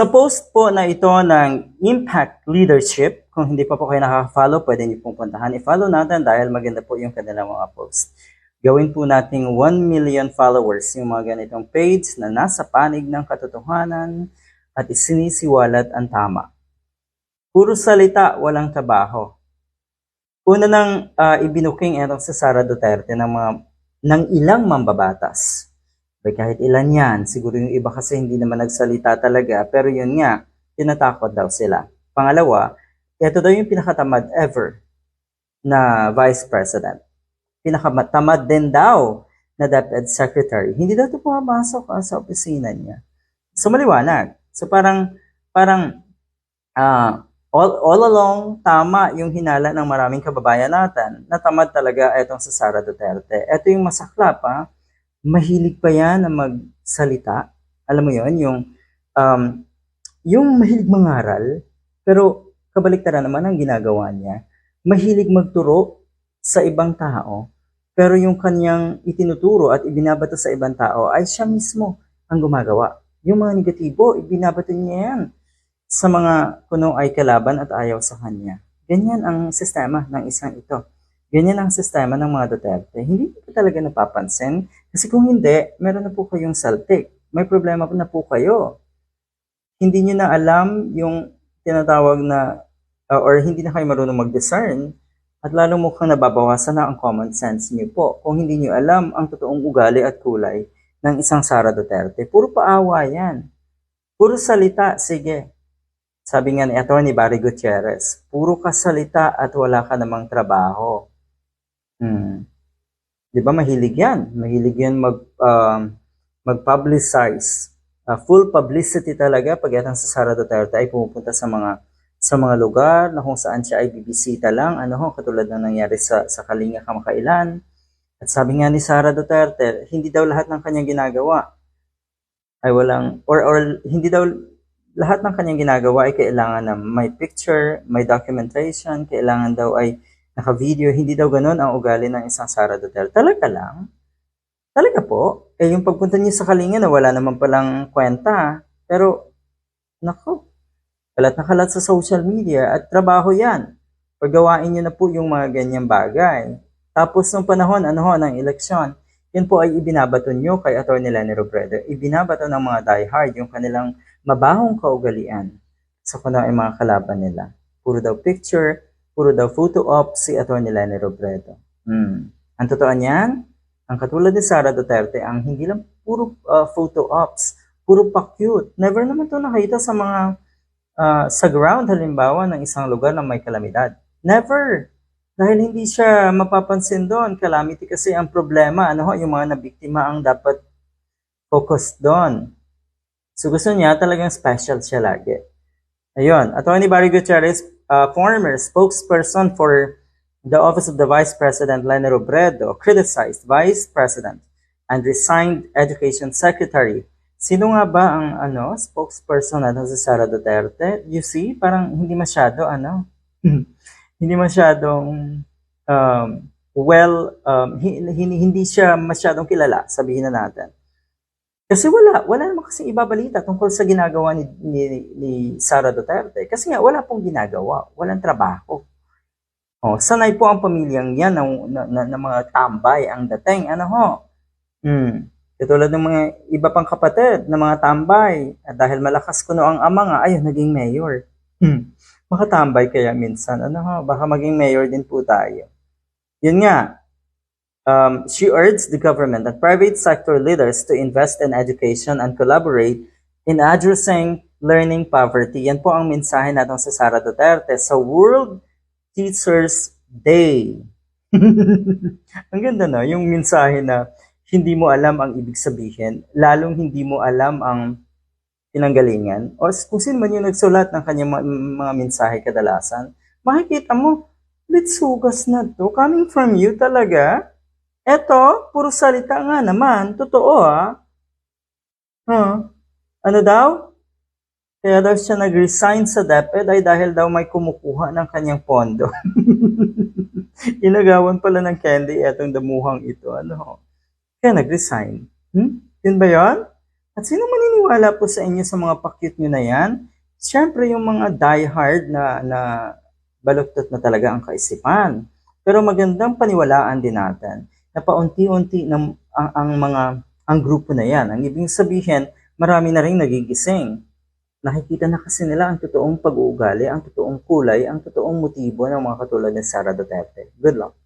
Sa post po na ito ng Impact Leadership, kung hindi pa po kayo nakaka-follow, pwede niyo pong puntahan. I-follow natin dahil maganda po yung kanilang mga post. Gawin po nating 1 million followers yung mga ganitong page na nasa panig ng katotohanan at isinisiwalat ang tama. Puro salita, walang trabaho. Una nang ah, ibinuking etong si Sara Duterte ng mga ng ilang mambabatas. Bay kahit ilan yan, siguro yung iba kasi hindi naman nagsalita talaga, pero yun nga, tinatakot daw sila. Pangalawa, ito daw yung pinakatamad ever na vice president. Pinakatamad din daw na DepEd secretary. Hindi daw ito pumapasok ah, sa opisina niya. So maliwanag. So parang, parang, ah, all, all along, tama yung hinala ng maraming kababayan natin na tamad talaga itong sa Sara Duterte. Ito yung masaklap, ha? Mahilig pa yan na magsalita. Alam mo yon yung, um, yung mahilig mangaral, pero kabaliktaran naman ang ginagawa niya. Mahilig magturo sa ibang tao, pero yung kanyang itinuturo at ibinabato sa ibang tao ay siya mismo ang gumagawa. Yung mga negatibo, ibinabato niya yan sa mga kuno ay kalaban at ayaw sa kanya. Ganyan ang sistema ng isang ito. Ganyan ang sistema ng mga Duterte. Hindi ko talaga napapansin. Kasi kung hindi, meron na po kayong saltik. May problema na po kayo. Hindi nyo na alam yung tinatawag na, uh, or hindi na kayo marunong mag-discern, at lalo mukhang nababawasan na ang common sense niyo po. Kung hindi niyo alam ang totoong ugali at kulay ng isang Sara Duterte, puro paawa yan. Puro salita, sige. Sabi nga ni Atty. Barry Gutierrez, puro ka salita at wala ka namang trabaho. Hmm. Di ba mahilig yan? Mahilig yan mag, um, mag-publicize. Uh, full publicity talaga pag itang sa Sara Duterte ay pumupunta sa mga sa mga lugar na kung saan siya ay bibisita lang, ano ho, katulad ng nangyari sa, sa Kalinga kamakailan. At sabi nga ni Sara Duterte, hindi daw lahat ng kanyang ginagawa ay walang, or, or hindi daw lahat ng kanyang ginagawa ay kailangan na may picture, may documentation, kailangan daw ay naka-video, hindi daw ganun ang ugali ng isang Sara Duterte. Talaga lang? Talaga po? Eh, yung pagpunta niya sa Kalinga na wala naman palang kwenta. Pero, nako, kalat na kalat sa social media at trabaho yan. Paggawain niyo na po yung mga ganyang bagay. Tapos nung panahon, ano ho, ng eleksyon, yun po ay ibinabato nyo kay Atty. Lenny Robredo. Ibinabato ng mga diehard yung kanilang mabahong kaugalian sa kuno ay mga kalaban nila. Puro daw picture, puro daw photo op si Atty. Lenny Robredo. Hmm. Ang totoo niyan, ang katulad ni Sara Duterte, ang hindi lang puro uh, photo ops, puro pa cute. Never naman to nakita sa mga uh, sa ground halimbawa ng isang lugar na may kalamidad. Never. Dahil hindi siya mapapansin doon. Calamity kasi ang problema. Ano ho, yung mga nabiktima ang dapat focus doon. So gusto niya talagang special siya lagi. Ayun. Attorney Barry Gutierrez, uh, former spokesperson for the Office of the Vice President Lenny Robredo, criticized Vice President and resigned Education Secretary Sino nga ba ang ano, spokesperson natin sa Sara Duterte? You see, parang hindi masyado ano, hindi masyadong um, well, um, hindi, hindi siya masyadong kilala, sabihin na natin. Kasi wala, wala naman kasi ibabalita tungkol sa ginagawa ni, ni, ni Sara Duterte. Kasi nga, wala pong ginagawa, walang trabaho. Oh, sanay po ang pamilyang yan ng, na, na, na mga tambay ang dating. Ano ho? Hmm. Katulad ng mga iba pang kapatid na mga tambay. At dahil malakas kuno ang ama nga, ayun, naging mayor. Hmm. Makatambay kaya minsan. Ano ha, baka maging mayor din po tayo. Yun nga, um, she urged the government and private sector leaders to invest in education and collaborate in addressing learning poverty. Yan po ang mensahe natin sa Sara Duterte sa World Teachers Day. ang ganda no, yung mensahe na hindi mo alam ang ibig sabihin, lalong hindi mo alam ang pinanggalingan, o kung sino man yung nagsulat ng kanyang mga, mensahe kadalasan, makikita mo, litsugas na to, coming from you talaga. Eto, puro salita nga naman, totoo ah. Huh? Ano daw? Kaya daw siya nag-resign sa DepEd ay dahil daw may kumukuha ng kanyang pondo. Inagawan pala ng candy etong damuhang ito. Ano? Kaya nag-resign. Hmm? Yun ba yon? At sino maniniwala po sa inyo sa mga pakyut nyo na yan? Siyempre yung mga diehard na, na baluktot na talaga ang kaisipan. Pero magandang paniwalaan din natin na paunti-unti ng ang, ang mga ang grupo na yan. Ang ibig sabihin, marami na rin nagigising. Nakikita na kasi nila ang totoong pag-uugali, ang totoong kulay, ang totoong motibo ng mga katulad ni Sara Duterte. Good luck.